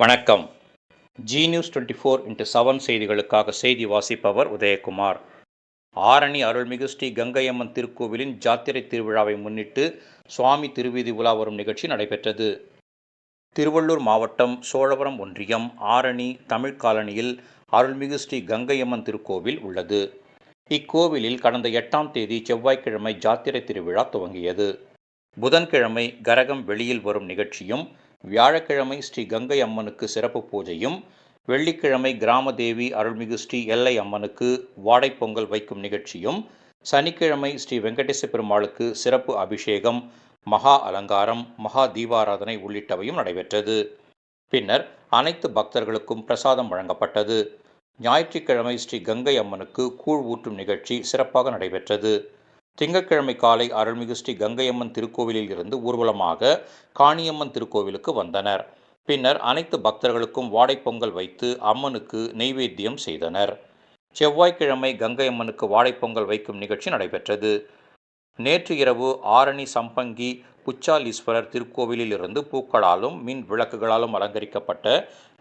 வணக்கம். Zee news twenty four into seven செய்திகளுக்காக செய்தி வாசிப்பவர் உதயகுமார். ஆரணி அருள்மிகு ஸ்ரீ கங்கையம்மன் திருக்கோவிலின் ஜாத்திரை திருவிழாவை முன்னிட்டு சுவாமி திருவீதி உலா வரும் நிகழ்ச்சி நடைபெற்றது. திருவள்ளூர் மாவட்டம் சோழவரம் ஒன்றியம் ஆரணி தமிழ் காலனியில் அருள்மிகு ஸ்ரீ கங்கையம்மன் திருக்கோவில் உள்ளது. இக்கோவிலில் கடந்த எட்டாம் தேதி செவ்வாய்க்கிழமை ஜாத்திரை திருவிழா துவங்கியது. புதன்கிழமை கரகம் வெளியில் வரும் நிகழ்ச்சியும் வியாழக்கிழமை ஸ்ரீ கங்கை அம்மனுக்கு சிறப்பு பூஜையும் வெள்ளிக்கிழமை கிராமதேவி அருள்மிகு ஸ்ரீ எல்லை அம்மனுக்கு வாடைப்பொங்கல் வைக்கும் நிகழ்ச்சியும் சனிக்கிழமை ஸ்ரீ வெங்கடேச பெருமாளுக்கு சிறப்பு அபிஷேகம் மகா அலங்காரம் மகா தீபாராதனை உள்ளிட்டவையும் நடைபெற்றது. பின்னர் அனைத்து பக்தர்களுக்கும் பிரசாதம் வழங்கப்பட்டது. ஞாயிற்றுக்கிழமை ஸ்ரீ கங்கை அம்மனுக்கு கூழ் ஊற்றும் நிகழ்ச்சி சிறப்பாக நடைபெற்றது. திங்கட்கிழமை காலை அருள்மிகு ஸ்ரீ கங்கையம்மன் திருக்கோவிலில் இருந்து ஊர்வலமாக காணியம்மன் திருக்கோவிலுக்கு வந்தனர். பின்னர் அனைத்து பக்தர்களுக்கும் வாடைப்பொங்கல் வைத்து அம்மனுக்கு நெய்வேத்தியம் செய்தனர். செவ்வாய்க்கிழமை கங்கையம்மனுக்கு வாடைப்பொங்கல் வைக்கும் நிகழ்ச்சி நடைபெற்றது. நேற்று இரவு ஆரணி சம்பங்கி புச்சாலீஸ்வரர் திருக்கோவிலில் இருந்து பூக்களாலும் மின் விளக்குகளாலும் அலங்கரிக்கப்பட்ட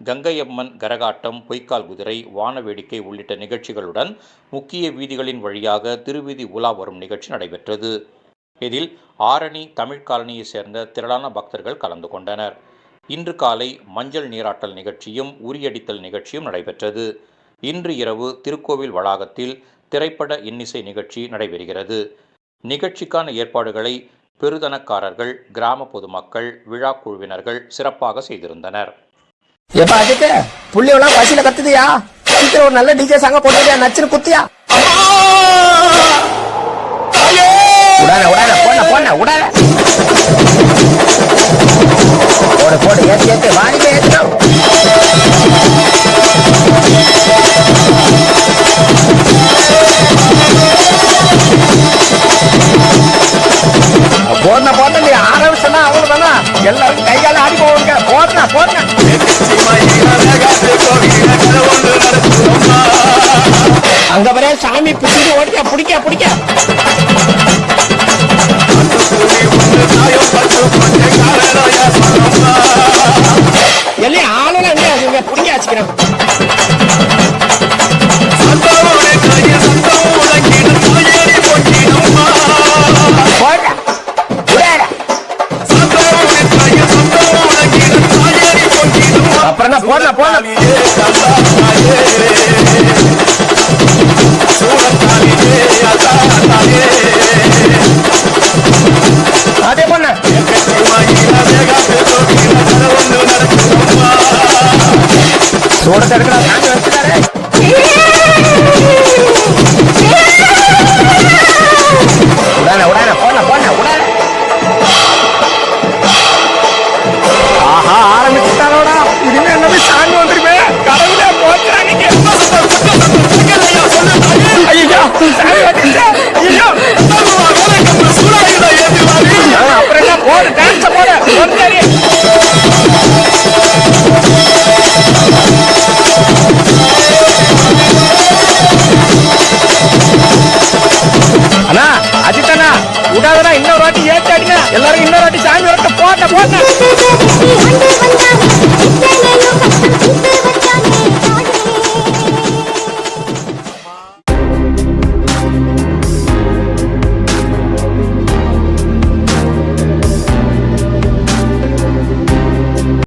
கங்கையம்மன் கரகாட்டம் பொய்க்கால் குதிரை வானவேடிக்கை உள்ளிட்ட நிகழ்ச்சிகளுடன் முக்கிய வீதிகளின் வழியாக திருவீதி உலா வரும் நிகழ்ச்சி நடைபெற்றது. இதில் ஆரணி தமிழ் காலனியைச் சேர்ந்த திரளான பக்தர்கள் கலந்து கொண்டனர். இன்று காலை மஞ்சள் நீராட்டல் நிகழ்ச்சியும் உரியடித்தல் நிகழ்ச்சியும் நடைபெற்றது. இன்று இரவு திருக்கோவில் வளாகத்தில் திரைப்பட இன்னிசை நிகழ்ச்சி நடைபெறுகிறது. நிகழ்ச்சிக்கான ஏற்பாடுகளை பெருதனக்காரர்கள் கிராம பொதுமக்கள் விழா குழுவினர்கள் சிறப்பாக செய்திருந்தனர். எப்பா அதுக்கு புள்ளியெல்லாம் பசியில கத்துதியா? சீக்கிரம் ஒரு நல்ல டிஜே சாங்க போட்டுறியா நச்சுன்னு குத்தியா? உடாத உடாத போன போன உடாத. போடுன போட்ட நீ எல்லாரும் கை ஆடி போவாங்க. போடுன போடுன அங்க வர சாமி பிடிச்சு ஓடிக்க பிடிக்க பிடிக்க போடல போடல. அதே பண்ண. சூட தடுக்கிறா அண்ணா அஜித் அண்ணா அஜித்தண்ணா இன்னொரு வாட்டி ஏற்றாடினா எல்லாரும் இன்னொரு வாட்டி சாமி வரட்ட போட்ட போட்ட